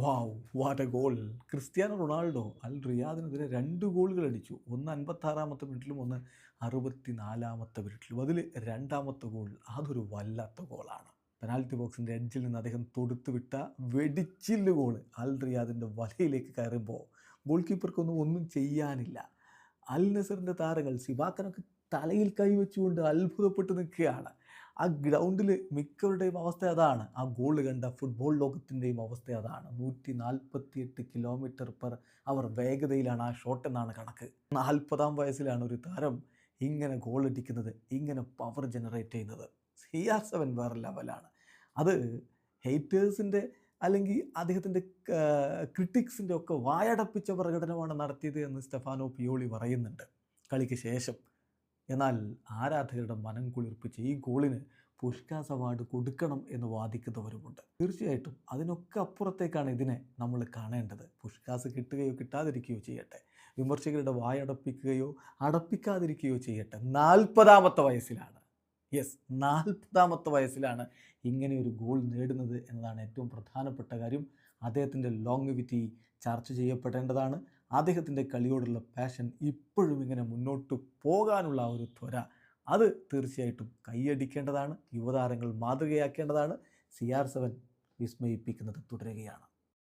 Wow what a goal Cristiano Ronaldo അൽ റിയാദിനെതിരെ രണ്ട് ഗോളുകൾ അടിച്ചു. ഒന്ന് അൻപത്താറാമത്തെ മിനിറ്റിലും ഒന്ന് അറുപത്തി നാലാമത്തെ മിനിറ്റിലും. അതിൽ രണ്ടാമത്തെ ഗോൾ അതൊരു വല്ലാത്ത ഗോളാണ്. പെനാൽറ്റി ബോക്സിന്റെ എഡ്ജിൽ നിന്ന് അദ്ദേഹം തൊടുത്തു വിട്ട വെടിച്ചില്ല് ഗോൾ അൽ റിയാദിന്റെ വലയിലേക്ക് കയറുമ്പോൾ ഗോൾ കീപ്പർക്കൊന്നും ഒന്നും ചെയ്യാനില്ല. അൽ നസറിന്റെ താരങ്ങൾ സിവാക്കനൊക്കെ തലയിൽ കൈവച്ചുകൊണ്ട് അത്ഭുതപ്പെട്ട് നിൽക്കുകയാണ്. ആ ഗ്രൗണ്ടിൽ മിക്കവരുടെയും അവസ്ഥ അതാണ്. ആ ഗോൾ കണ്ട ഫുട്ബോൾ ലോകത്തിന്റെയും അവസ്ഥ അതാണ്. നൂറ്റി നാൽപ്പത്തിയെട്ട് കിലോമീറ്റർ പെർ അവർ വേഗതയിലാണ് ആ ഷോട്ട് എന്നാണ് കണക്ക്. നാൽപ്പതാം വയസ്സിലാണ് ഒരു താരം ഇങ്ങനെ ഗോൾ അടിക്കുന്നത് ഇങ്ങനെ പവർ ജനറേറ്റ് ചെയ്യുന്നത്. സി ആർ സെവൻ വേറെ ലെവലാണ് അത് ഹെയ്റ്റേഴ്സിന്റെ അല്ലെങ്കിൽ അദ്ദേഹത്തിന്റെ ക്രിട്ടിക്സിന്റെ ഒക്കെ വായടപ്പിച്ച പ്രകടനമാണ് നടത്തിയത് എന്ന് സ്റ്റെഫാനോ പിയോളി പറയുന്നുണ്ട്. കളിക്ക് ശേഷം. എന്നാൽ ആരാധകരുടെ മനം കുളിർപ്പിച്ച് ഈ ഗോളിന് പുഷ്കാസ് അവാർഡ് കൊടുക്കണം എന്ന് വാദിക്കുന്നവരുമുണ്ട്. തീർച്ചയായിട്ടും അതിനൊക്കെ അപ്പുറത്തേക്കാണ് ഇതിനെ നമ്മൾ കാണേണ്ടത്. പുഷ്കാസ് കിട്ടുകയോ കിട്ടാതിരിക്കുകയോ ചെയ്യട്ടെ. വിമർശകരുടെ വായടപ്പിക്കുകയോ അടപ്പിക്കാതിരിക്കുകയോ ചെയ്യട്ടെ. നാൽപ്പതാമത്തെ വയസ്സിലാണ്. യെസ് നാൽപ്പതാമത്തെ വയസ്സിലാണ് ഇങ്ങനെ ഒരു ഗോൾ നേടുന്നത് എന്നതാണ് ഏറ്റവും പ്രധാനപ്പെട്ട കാര്യം. അദ്ദേഹത്തിന്റെ ലോങ്വിറ്റി ചർച്ച ചെയ്യപ്പെടേണ്ടതാണ്. അദ്ദേഹത്തിന്റെ കളിയോടുള്ള പാഷൻ ഇപ്പോഴും ഇങ്ങനെ മുന്നോട്ട് പോകാനുള്ള ഒരു ത്വര അത് തീർച്ചയായിട്ടും കൈയടിക്കേണ്ടതാണ്. യുവതാരങ്ങൾ മാതൃകയാക്കേണ്ടതാണ്. സി ആർ സെവൻ വിസ്മയിപ്പിക്കുന്നത് തുടരുകയാണ്.